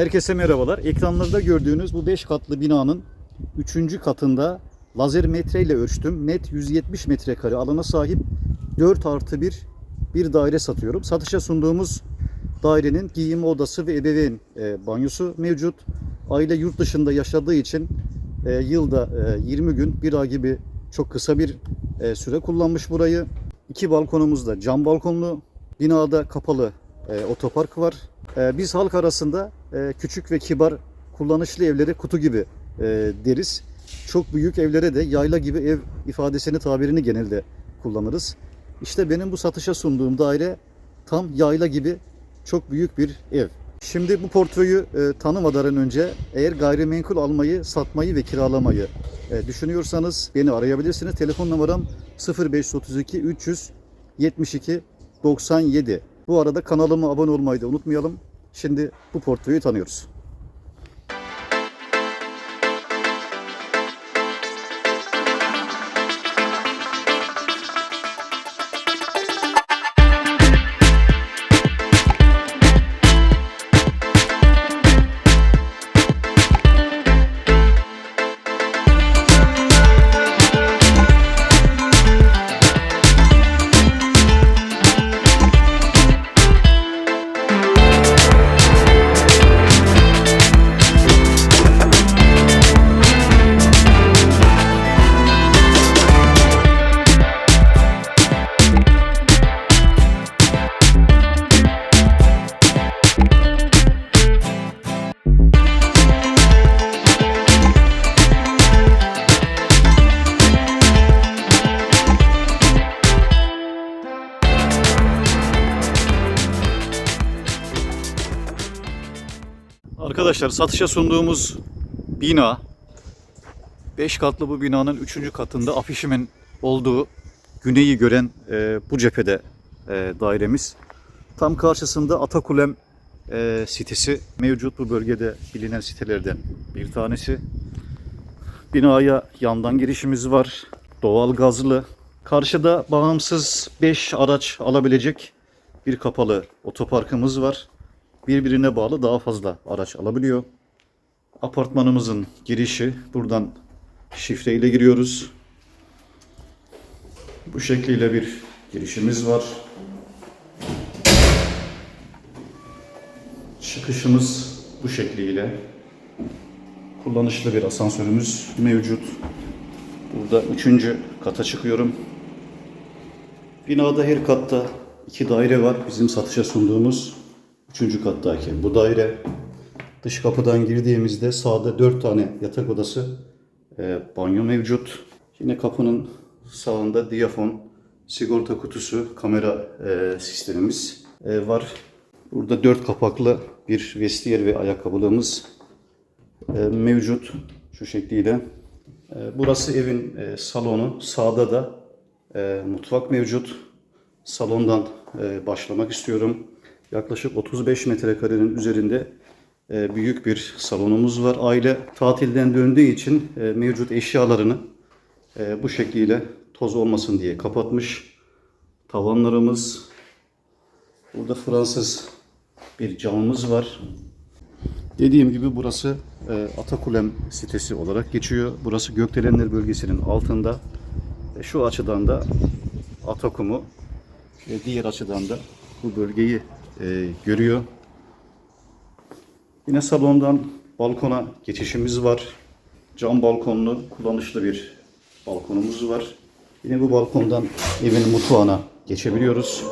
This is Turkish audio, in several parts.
Herkese merhabalar. Ekranlarda gördüğünüz bu 5 katlı binanın 3. katında lazer metre ile ölçtüm. Net 170 metrekare alana sahip 4 artı 1 bir daire satıyorum. Satışa sunduğumuz dairenin giyim odası ve ebeveyn e, banyosu mevcut. Aile yurt dışında yaşadığı için e, yılda e, 20 gün, bir ay gibi çok kısa bir e, süre kullanmış burayı. İki balkonumuz da cam balkonlu. Binada kapalı e, otopark var. E, biz halk arasında e, küçük ve kibar kullanışlı evleri kutu gibi e, deriz. Çok büyük evlere de yayla gibi ev ifadesini tabirini genelde kullanırız. İşte benim bu satışa sunduğum daire tam yayla gibi çok büyük bir ev. Şimdi bu portföyü e, tanımadan önce eğer gayrimenkul almayı, satmayı ve kiralamayı düşünüyorsanız beni arayabilirsiniz. Telefon numaram 0532 372 97. Bu arada kanalıma abone olmayı da unutmayalım. Şimdi bu portföyü tanıyoruz. Arkadaşlar satışa sunduğumuz bina 5 katlı bu binanın 3. katında afişimin olduğu güneyi gören e, bu cephede e, dairemiz. Tam karşısında Atakulem e, sitesi mevcut bu bölgede bilinen sitelerden bir tanesi. Binaya yandan girişimiz var. Doğal gazlı. Karşıda bağımsız 5 araç alabilecek bir kapalı otoparkımız var birbirine bağlı daha fazla araç alabiliyor. Apartmanımızın girişi buradan şifreyle giriyoruz. Bu şekliyle bir girişimiz var. Çıkışımız bu şekliyle. Kullanışlı bir asansörümüz mevcut. Burada üçüncü kata çıkıyorum. Binada her katta iki daire var. Bizim satışa sunduğumuz. Üçüncü kattaki bu daire. Dış kapıdan girdiğimizde sağda dört tane yatak odası, e, banyo mevcut. Yine kapının sağında diyafon, sigorta kutusu, kamera e, sistemimiz e, var. Burada dört kapaklı bir vestiyer ve ayakkabılığımız e, mevcut şu şekliyle. E, burası evin e, salonu. Sağda da e, mutfak mevcut. Salondan e, başlamak istiyorum. Yaklaşık 35 metrekarenin üzerinde e, büyük bir salonumuz var. Aile tatilden döndüğü için e, mevcut eşyalarını e, bu şekliyle toz olmasın diye kapatmış. Tavanlarımız. Burada Fransız bir camımız var. Dediğim gibi burası Atakulem sitesi olarak geçiyor. Burası Gökdelenler bölgesinin altında. Şu açıdan da Atakum'u diğer açıdan da bu bölgeyi e, görüyor. Yine salondan balkona geçişimiz var. Cam balkonlu kullanışlı bir balkonumuz var. Yine bu balkondan evin mutfağına geçebiliyoruz.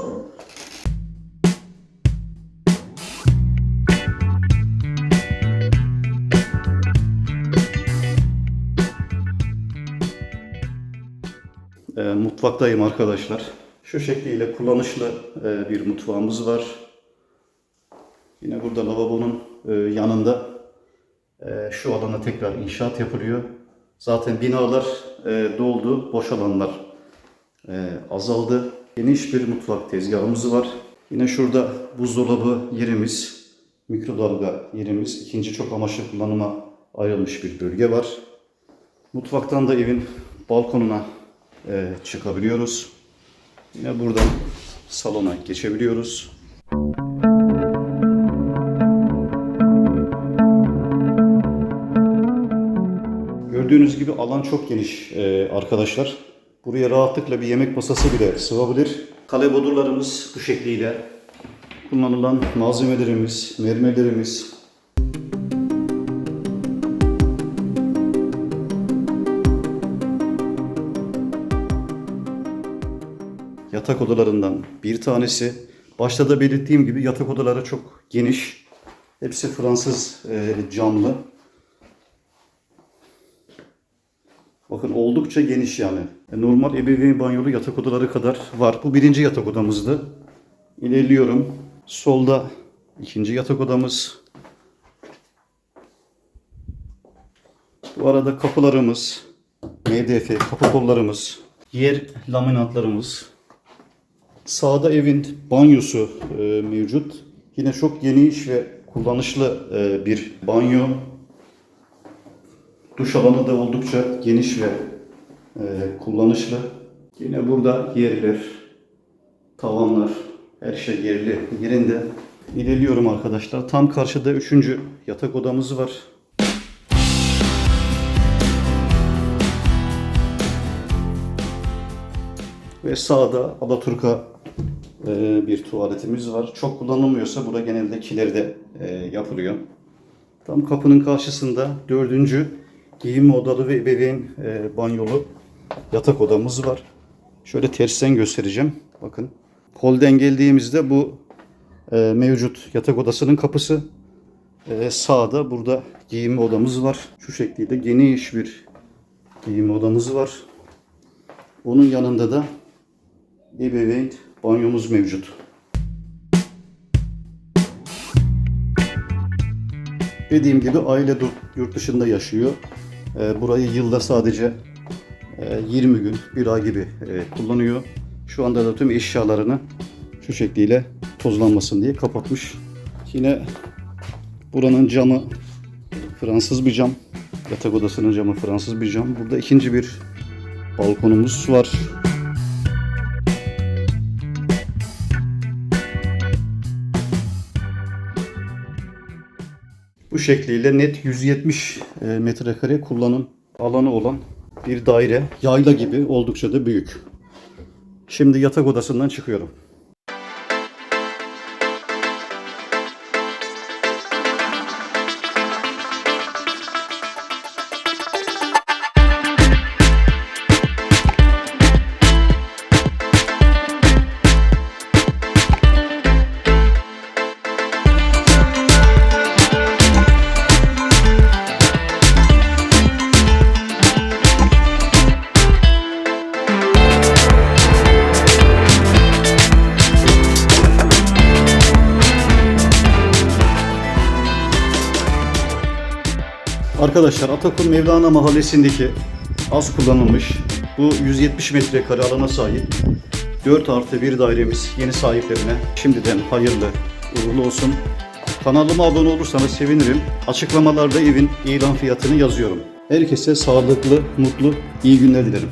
E, mutfaktayım arkadaşlar. Şu şekliyle kullanışlı e, bir mutfağımız var. Yine burada lavabonun e, yanında e, şu alana tekrar inşaat yapılıyor. Zaten binalar e, doldu, boş alanlar azaldı. Geniş bir mutfak tezgahımız var. Yine şurada buzdolabı yerimiz, mikrodalga yerimiz, ikinci çok amaçlı kullanıma ayrılmış bir bölge var. Mutfaktan da evin balkonuna çıkabiliyoruz. Yine buradan salona geçebiliyoruz. Gördüğünüz gibi alan çok geniş e, arkadaşlar. Buraya rahatlıkla bir yemek masası bile sığabilir. Kale bodurlarımız bu şekliyle. Kullanılan malzemelerimiz, mermerlerimiz, yatak odalarından bir tanesi. Başta da belirttiğim gibi yatak odaları çok geniş. Hepsi Fransız e, camlı. Bakın oldukça geniş yani. E, Normal ebeveyn banyolu yatak odaları kadar var. Bu birinci yatak odamızdı. İlerliyorum. Solda ikinci yatak odamız. Bu arada kapılarımız, MDF kapı kollarımız, yer laminatlarımız. Sağda evin banyosu e, mevcut. Yine çok geniş ve kullanışlı e, bir banyo. Duş alanı da oldukça geniş ve e, kullanışlı. Yine burada yerler, tavanlar, her şey yerli, yerinde. İlerliyorum arkadaşlar. Tam karşıda üçüncü yatak odamız var. Ve sağda Alaturka e, bir tuvaletimiz var. Çok kullanılmıyorsa burada genelde kilerde e, yapılıyor. Tam kapının karşısında dördüncü giyinme odalı ve ebeveyn e, banyolu yatak odamız var. Şöyle tersten göstereceğim. Bakın. Kolden geldiğimizde bu e, mevcut yatak odasının kapısı. E, sağda burada giyinme odamız var. Şu şekilde geniş bir giyinme odamız var. Onun yanında da ebeveyn banyomuz mevcut. Dediğim gibi aile yurt dışında yaşıyor. Ee, burayı yılda sadece e, 20 gün, bir ay gibi e, kullanıyor. Şu anda da tüm eşyalarını şu şekliyle tozlanmasın diye kapatmış. Yine buranın camı Fransız bir cam. Yatak odasının camı Fransız bir cam. Burada ikinci bir balkonumuz var. Bu şekliyle net 170 e, metrekare kullanım alanı olan bir daire. Yayla gibi oldukça da büyük. Şimdi yatak odasından çıkıyorum. Arkadaşlar Atakum Mevlana Mahallesi'ndeki az kullanılmış bu 170 metrekare alana sahip 4 artı 1 dairemiz yeni sahiplerine şimdiden hayırlı uğurlu olsun. Kanalıma abone olursanız sevinirim. Açıklamalarda evin ilan fiyatını yazıyorum. Herkese sağlıklı, mutlu, iyi günler dilerim.